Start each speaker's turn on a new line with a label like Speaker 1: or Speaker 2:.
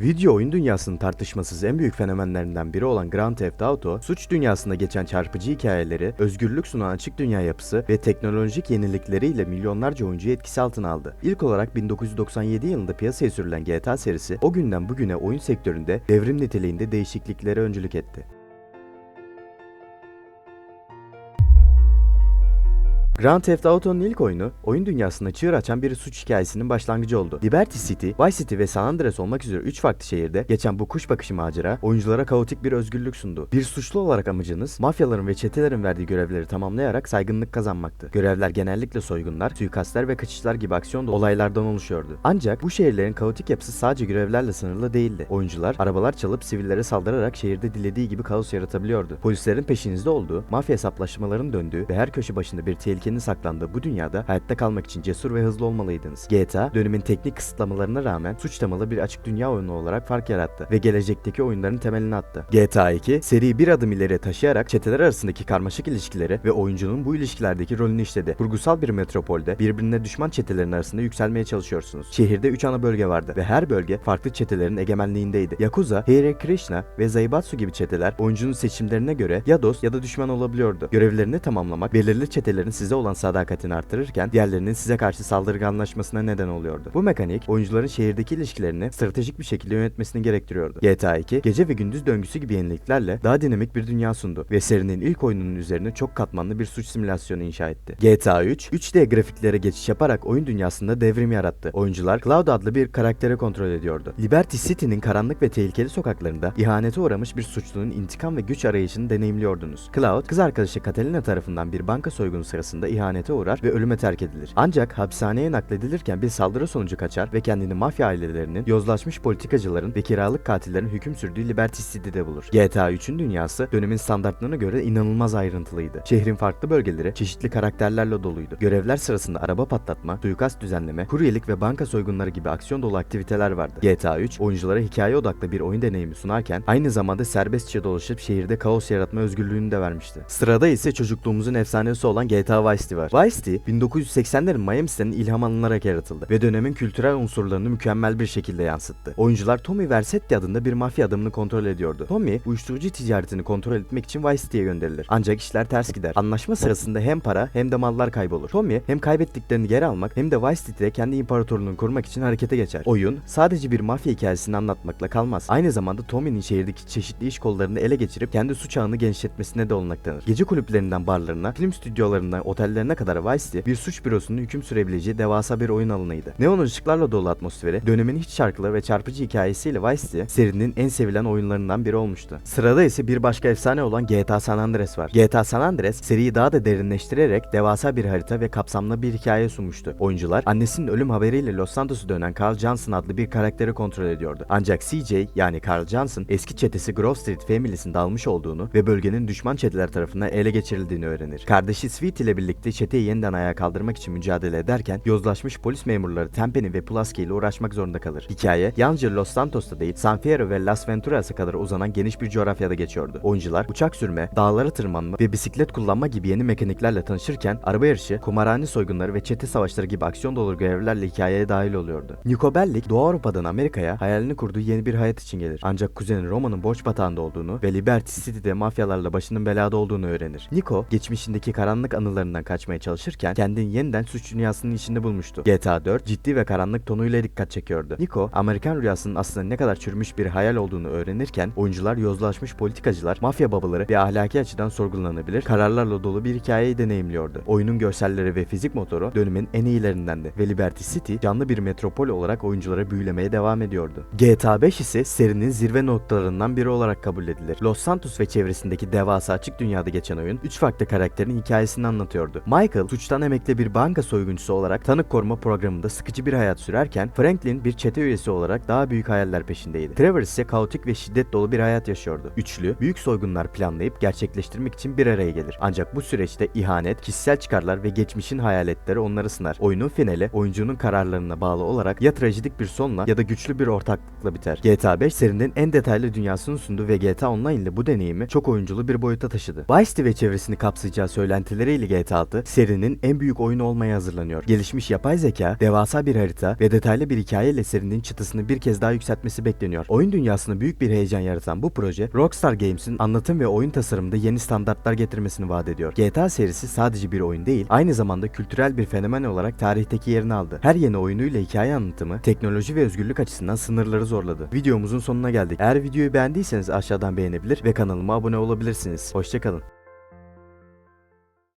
Speaker 1: Video oyun dünyasının tartışmasız en büyük fenomenlerinden biri olan Grand Theft Auto, suç dünyasında geçen çarpıcı hikayeleri, özgürlük sunan açık dünya yapısı ve teknolojik yenilikleriyle milyonlarca oyuncuyu etkisi altına aldı. İlk olarak 1997 yılında piyasaya sürülen GTA serisi o günden bugüne oyun sektöründe devrim niteliğinde değişikliklere öncülük etti. Grand Theft Auto'nun ilk oyunu, oyun dünyasında çığır açan bir suç hikayesinin başlangıcı oldu. Liberty City, Vice City ve San Andreas olmak üzere 3 farklı şehirde geçen bu kuş bakışı macera, oyunculara kaotik bir özgürlük sundu. Bir suçlu olarak amacınız, mafyaların ve çetelerin verdiği görevleri tamamlayarak saygınlık kazanmaktı. Görevler genellikle soygunlar, suikastler ve kaçışlar gibi aksiyon olaylardan oluşuyordu. Ancak bu şehirlerin kaotik yapısı sadece görevlerle sınırlı değildi. Oyuncular, arabalar çalıp sivillere saldırarak şehirde dilediği gibi kaos yaratabiliyordu. Polislerin peşinizde olduğu, mafya hesaplaşmalarının döndüğü ve her köşe başında bir tehlikenin saklandığı bu dünyada hayatta kalmak için cesur ve hızlı olmalıydınız. GTA, dönemin teknik kısıtlamalarına rağmen suç temalı bir açık dünya oyunu olarak fark yarattı ve gelecekteki oyunların temelini attı. GTA 2, seriyi bir adım ileriye taşıyarak çeteler arasındaki karmaşık ilişkileri ve oyuncunun bu ilişkilerdeki rolünü işledi. Kurgusal bir metropolde birbirine düşman çetelerin arasında yükselmeye çalışıyorsunuz. Şehirde 3 ana bölge vardı ve her bölge farklı çetelerin egemenliğindeydi. Yakuza, Hare Krishna ve Zaibatsu gibi çeteler oyuncunun seçimlerine göre ya dost ya da düşman olabiliyordu. Görevlerini tamamlamak belirli çetelerin size olan sadakatini artırırken diğerlerinin size karşı saldırganlaşmasına neden oluyordu. Bu mekanik oyuncuların şehirdeki ilişkilerini stratejik bir şekilde yönetmesini gerektiriyordu. GTA 2 gece ve gündüz döngüsü gibi yeniliklerle daha dinamik bir dünya sundu ve serinin ilk oyununun üzerine çok katmanlı bir suç simülasyonu inşa etti. GTA 3 3D grafiklere geçiş yaparak oyun dünyasında devrim yarattı. Oyuncular Cloud adlı bir karaktere kontrol ediyordu. Liberty City'nin karanlık ve tehlikeli sokaklarında ihanete uğramış bir suçlunun intikam ve güç arayışını deneyimliyordunuz. Cloud, kız arkadaşı Catalina tarafından bir banka soygunu sırasında ihanete uğrar ve ölüme terk edilir. Ancak hapishaneye nakledilirken bir saldırı sonucu kaçar ve kendini mafya ailelerinin, yozlaşmış politikacıların ve kiralık katillerin hüküm sürdüğü Liberty City'de bulur. GTA 3'ün dünyası dönemin standartlarına göre inanılmaz ayrıntılıydı. Şehrin farklı bölgeleri çeşitli karakterlerle doluydu. Görevler sırasında araba patlatma, suikast düzenleme, kuryelik ve banka soygunları gibi aksiyon dolu aktiviteler vardı. GTA 3 oyunculara hikaye odaklı bir oyun deneyimi sunarken aynı zamanda serbestçe dolaşıp şehirde kaos yaratma özgürlüğünü de vermişti. Sırada ise çocukluğumuzun efsanesi olan GTA Vice City var. Vice City 1980'lerin Miami'sinden ilham alınarak yaratıldı ve dönemin kültürel unsurlarını mükemmel bir şekilde yansıttı. Oyuncular Tommy Vercetti adında bir mafya adamını kontrol ediyordu. Tommy uyuşturucu ticaretini kontrol etmek için Vice City'ye gönderilir. Ancak işler ters gider. Anlaşma sırasında hem para hem de mallar kaybolur. Tommy hem kaybettiklerini geri almak hem de Vice City'de kendi imparatorluğunu kurmak için harekete geçer. Oyun sadece bir mafya hikayesini anlatmakla kalmaz. Aynı zamanda Tommy'nin şehirdeki çeşitli iş kollarını ele geçirip kendi suç ağını genişletmesine de olanaklanır. Gece kulüplerinden barlarına, film stüdyolarından otellerine kadar Vice City bir suç bürosunun hüküm sürebileceği devasa bir oyun alanıydı. Neon ışıklarla dolu atmosferi, dönemin hiç şarkıları ve çarpıcı hikayesiyle Vice City serinin en sevilen oyunlarından biri olmuştu. Sırada ise bir başka efsane olan GTA San Andreas var. GTA San Andreas seriyi daha da derinleştirerek devasa bir harita ve kapsamlı bir hikaye sunmuştu. Oyuncular annesinin ölüm haberiyle Los Santos'a dönen Carl Johnson adlı bir karakteri kontrol ediyordu. Ancak CJ yani Carl Johnson eski çetesi Grove Street Family'sinin dalmış olduğunu ve bölgenin düşman çeteler tarafından ele geçirildiğini öğrenir. Kardeşi Sweet ile birlikte çeteyi yeniden ayağa kaldırmak için mücadele ederken yozlaşmış polis memurları Tempenny ve Pulaski ile uğraşmak zorunda kalır. Hikaye yalnızca Los Santos'ta değil San Fierro ve Las Venturas'a kadar uzanan geniş bir coğrafyada geçiyordu. Oyuncular uçak sürme, dağlara tırmanma ve bisiklet kullanma gibi yeni mekaniklerle tanışırken araba yarışı, kumarhane soygunları ve çete savaşları gibi aksiyon dolu görevlerle hikayeye dahil oluyordu. Nico Bellic Doğu Avrupa'dan Amerika'ya hayalini kurduğu yeni bir hayat için gelir. Ancak kuzeni Roma'nın borç batağında olduğunu ve Liberty City'de mafyalarla başının belada olduğunu öğrenir. Nico geçmişindeki karanlık anılarından kaçmaya çalışırken kendini yeniden suç dünyasının içinde bulmuştu. GTA 4 ciddi ve karanlık tonuyla dikkat çekiyordu. Nico, Amerikan rüyasının aslında ne kadar çürümüş bir hayal olduğunu öğrenirken oyuncular yozlaşmış politikacılar, mafya babaları ve ahlaki açıdan sorgulanabilir kararlarla dolu bir hikayeyi deneyimliyordu. Oyunun görselleri ve fizik motoru dönemin en iyilerindendi ve Liberty City canlı bir metropol olarak oyuncuları büyülemeye devam ediyordu. GTA 5 ise serinin zirve noktalarından biri olarak kabul edilir. Los Santos ve çevresindeki devasa açık dünyada geçen oyun 3 farklı karakterin hikayesini anlatıyordu. Michael suçtan emekli bir banka soyguncusu olarak tanık koruma programında sıkıcı bir hayat sürerken Franklin bir çete üyesi olarak daha büyük hayaller peşindeydi. Trevor ise kaotik ve şiddet dolu bir hayat yaşıyordu. Üçlü büyük soygunlar planlayıp gerçekleştirmek için bir araya gelir. Ancak bu süreçte ihanet, kişisel çıkarlar ve geçmişin hayaletleri onları sınar. Oyunun finali oyuncunun kararlarına bağlı olarak ya trajedik bir sonla ya da güçlü bir ortaklıkla biter. GTA 5 serinin en detaylı dünyasını sundu ve GTA Online ile bu deneyimi çok oyunculu bir boyuta taşıdı. Vice City ve çevresini kapsayacağı söylentileriyle GTA 6 serinin en büyük oyunu olmaya hazırlanıyor. Gelişmiş yapay zeka, devasa bir harita ve detaylı bir hikayeyle serinin çıtısını bir kez daha yükseltmesi bekleniyor. Oyun dünyasında büyük bir heyecan yaratan bu proje, Rockstar Games'in anlatım ve oyun tasarımında yeni standartlar getirmesini vaat ediyor. GTA serisi sadece bir oyun değil, aynı zamanda kültürel bir fenomen olarak tarihteki yerini aldı. Her yeni oyunuyla hikaye anlatımı, teknoloji ve özgürlük açısından sınırları zorladı. Videomuzun sonuna geldik. Eğer videoyu beğendiyseniz aşağıdan beğenebilir ve kanalıma abone olabilirsiniz. Hoşçakalın.